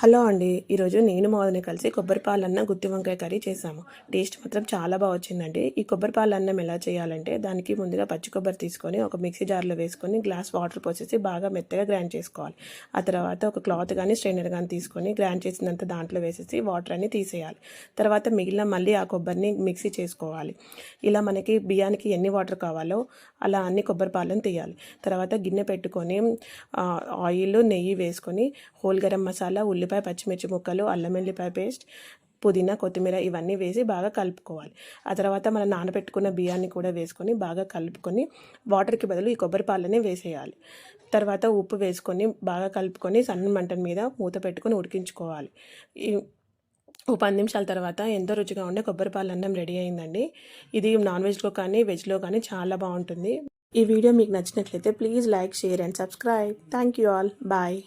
Hello అండి. ఈరోజు నేను మోదని కలిసి కొబ్బరి పాలన్న గుత్తి వంకాయ కర్రీ చేసాము టేస్ట్ మాత్రం చాలా బాగా వచ్చిందండి. ఈ కొబ్బరి పాలన్నం ఎలా చేయాలంటే దానికి ముందుగా పచ్చి కొబ్బరి తీసుకొని ఒక మిక్సీ జార్లో వేసుకొని గ్లాస్ వాటర్ పోసేసి బాగా మెత్తగా గ్రైండ్ చేసుకోవాలి. ఆ తర్వాత ఒక క్లాత్ కానీ స్ట్రైనర్ కానీ తీసుకొని గ్రైండ్ చేసినంత దాంట్లో వేసేసి వాటర్ అన్ని తీసేయాలి. తర్వాత మిగిలిన మళ్ళీ ఆ కొబ్బరిని మిక్సీ చేసుకోవాలి. ఇలా మనకి బియ్యానికి ఎన్ని వాటర్ కావాలో అలా అన్ని కొబ్బరి పాలను తీయాలి. తర్వాత గిన్నె పెట్టుకొని ఆయిల్ నెయ్యి వేసుకొని హోల్ గరం మసాలా ఉల్లి ఉల్లిపాయ పచ్చిమిర్చి ముక్కలు అల్లం వెల్లిపాయ పేస్ట్ పుదీనా కొత్తిమీర ఇవన్నీ వేసి బాగా కలుపుకోవాలి. ఆ తర్వాత మనం నానబెట్టుకున్న బియ్యాన్ని కూడా వేసుకొని బాగా కలుపుకొని వాటర్కి బదులు ఈ కొబ్బరి పాలనే వేసేయాలి. తర్వాత ఉప్పు వేసుకొని బాగా కలుపుకొని సన్న మంట మీద మూత పెట్టుకొని ఉడికించుకోవాలి. ఈ ఓ పది నిమిషాల తర్వాత ఎంతో రుచిగా ఉండే కొబ్బరి పాలు అన్నం రెడీ అయిందండి. ఇది నాన్ వెజ్లో కానీ వెజ్లో కానీ చాలా బాగుంటుంది. ఈ వీడియో మీకు నచ్చినట్లయితే please like share and subscribe. Thank you all. Bye.